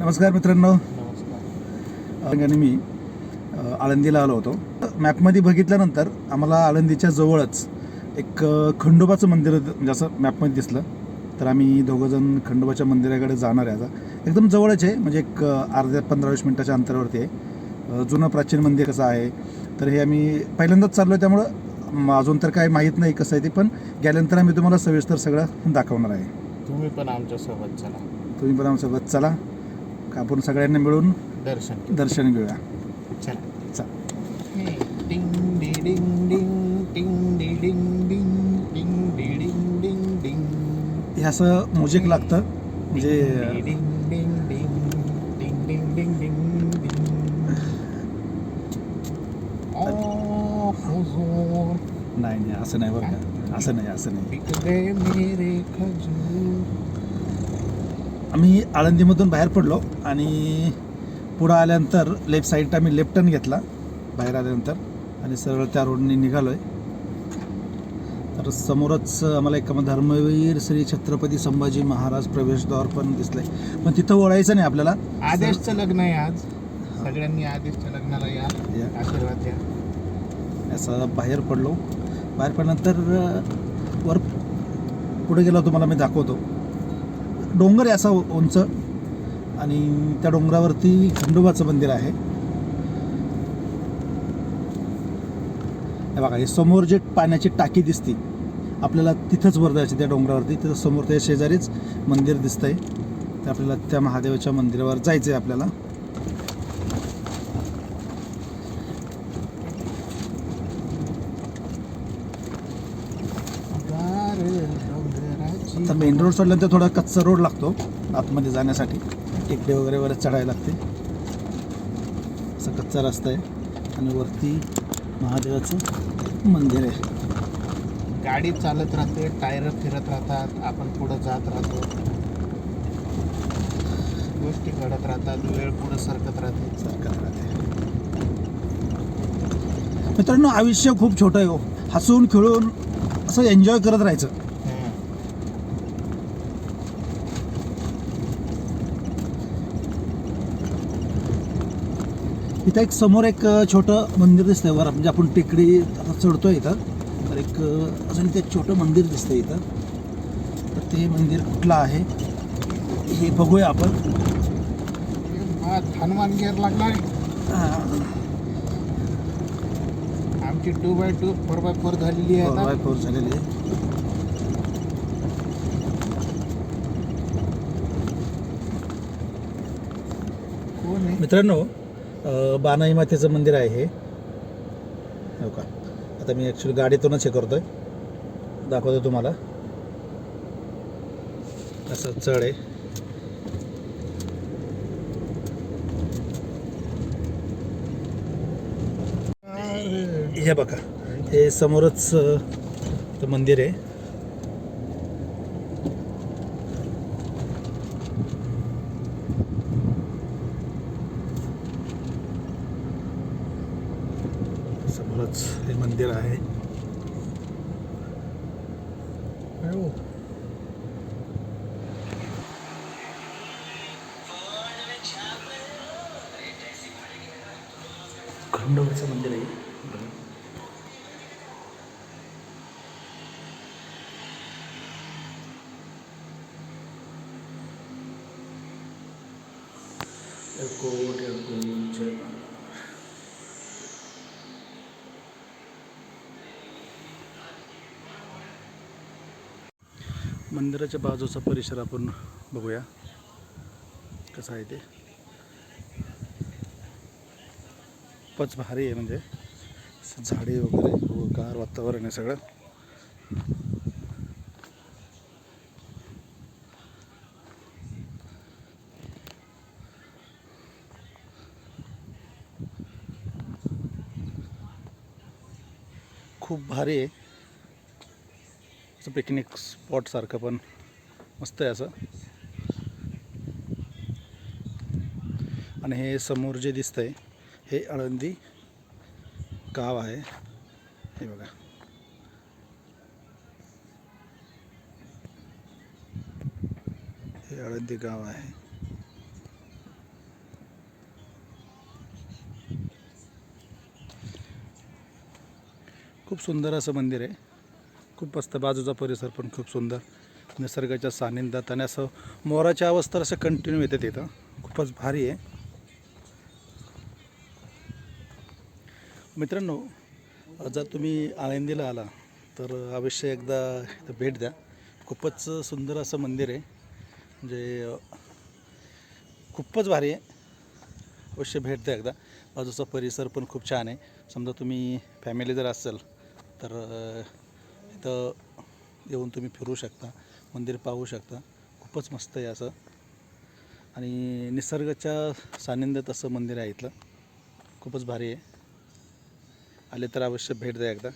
नमस्कार मित्रांनो. नमस्कार आणि मी आळंदीला आलो होतो. मॅपमध्ये बघितल्यानंतर आम्हाला आळंदीच्या जवळच एक खंडोबाचं मंदिर म्हणजे असं मॅपमध्ये दिसलं. तर आम्ही दोघंजण खंडोबाच्या मंदिराकडे जाणार आहे आता. एकदम जवळच आहे म्हणजे एक अर्ध्या पंधरा वीस मिनटाच्या अंतरावरती आहे. जुनं प्राचीन मंदिर कसं आहे तर हे आम्ही पहिल्यांदाच चाललो आहे त्यामुळं अजून तर काही माहीत नाही कसं आहे ते पण गेल्यानंतर आम्ही तुम्हाला सविस्तर सगळं दाखवणार आहे. तुम्ही पण आमच्यासोबत चला. तुम्ही पण आमच्यासोबत चला. का आपण सगळ्यांना मिळून दर्शन. दर्शन घेऊया. चला. चला. डिंग डी डिंग डिंग डिंग डी डिंग हे असं म्युझिक लागतं. म्हणजे डिंग डिंग डिंग डिंग डिंग डिंग डिंग डिंग. ओ हुजूर नाही नाही असं नाही बरं का. असं नाही असं नाही. मेरे खजूर. आम्ही आळंदीमधून बाहेर पडलो आणि पुढं आल्यानंतर लेफ्ट साईडला आम्ही लेफ्ट टर्न घेतला बाहेर आल्यानंतर. आणि सरळ त्या रोडने निघालो आहे तर समोरच आम्हाला एक धर्मवीर श्री छत्रपती संभाजी महाराज प्रवेशद्वार पण दिसलंय. पण तिथं ओळायचं नाही आपल्याला. आदेशचं लग्न आहे आज. सगळ्यांनी आदेशच्या लग्नाला या. आशीर्वाद द्या. असं बाहेर पडलो. बाहेर पडल्यानंतर वर पुढे गेलो तुम्हाला मी दाखवतो. डोंगर आहे असा उंच. आणि त्या डोंगरावरती खंडोबाचं मंदिर आहे. हे बघा हे समोर जे पाण्याची टाकी दिसते आपल्याला तिथंच वर जायचं त्या डोंगरावरती. तिथं समोर त्या शेजारीच मंदिर दिसतंय. तर आपल्याला त्या महादेवाच्या मंदिरावर जायचं आहे आपल्याला गार डोंगराची तर मेन रोड सोडल्यानंतर थोडा कच्चा रोड लागतो आतमध्ये जाण्यासाठी. टेकडे वगैरे वर चढायला लागते. असा कच्चा रस्ता आहे. आणि वरती महादेवाचं मंदिर आहे. गाडी चालत राहते टायर फिरत राहतात आपण पुढं जात राहतो. गोष्टी घडत राहतात वेळ पुढं सरकत राहते. सरकत राहते. मित्रांनो आयुष्य खूप छोटं आहे हो. हसून खेळून असं एन्जॉय करत राहायचं. इथं एक समोर एक छोटं मंदिर दिसतंय वर. म्हणजे आपण टेकडी आता चढतोय इथं. तर एक अजून इथे एक छोटं मंदिर दिसतंय इथं. तर ते मंदिर कुठलं आहे हे बघूया आपण. हनुमान गिअर लागलाय. हा, आमची two by two four by four झालेली आहे फोर बाय फोर झालेली आहे? मित्रांनो बानाई मातेचं मंदिर आहे. हे हो का? आता मी ॲक्च्युली गाडीतूनच हे करतो आहे दाखवतो तुम्हाला. असं चढ आहे. हे बघा. हे समोरच ते मंदिर आहे. 아유. खंडोबाचं मंदिर आहे कोट कोट मंदिराच्या बाजूचा परिसर आपण बघूया. कसा आहे ते? खूपच भारी आहे म्हणजे. झाडे वगैरे गार वातावरण आहे सगळं. खूप भारी आहे. असं पिकनिक स्पॉटसारखं पण मस्त आहे असं. आणि हे समोर जे दिसतंय हे आळंदी गाव आहे. हे बघा. हे आळंदी गाव आहे. खूप सुंदर असं मंदिर आहे. खूप मस्त बाजूचा परिसर पण खूप सुंदर. निसर्गाच्या सानिध्यात आणि असं मोराच्या अवस्था असं कंटिन्यू येते तिथं. खूपच भारी आहे. मित्रांनो जर तुम्ही आळंदीला आला तर अवश्य एकदा इथं भेट द्या. खूपच सुंदर असं मंदिर आहे. म्हणजे खूपच भारी आहे. अवश्य भेट द्या एकदा. बाजूचा परिसर पण खूप छान आहे. समजा तुम्ही फॅमिली जर असेल तर इथं येऊन तुम्ही फिरू शकता मंदिर पाहू शकता. खूपच मस्त आहे असं. आणि निसर्गाच्या सानिध्यात असं मंदिर आहे इथलं. खूपच भारी आहे. आले तर अवश्य भेट द्या एकदा.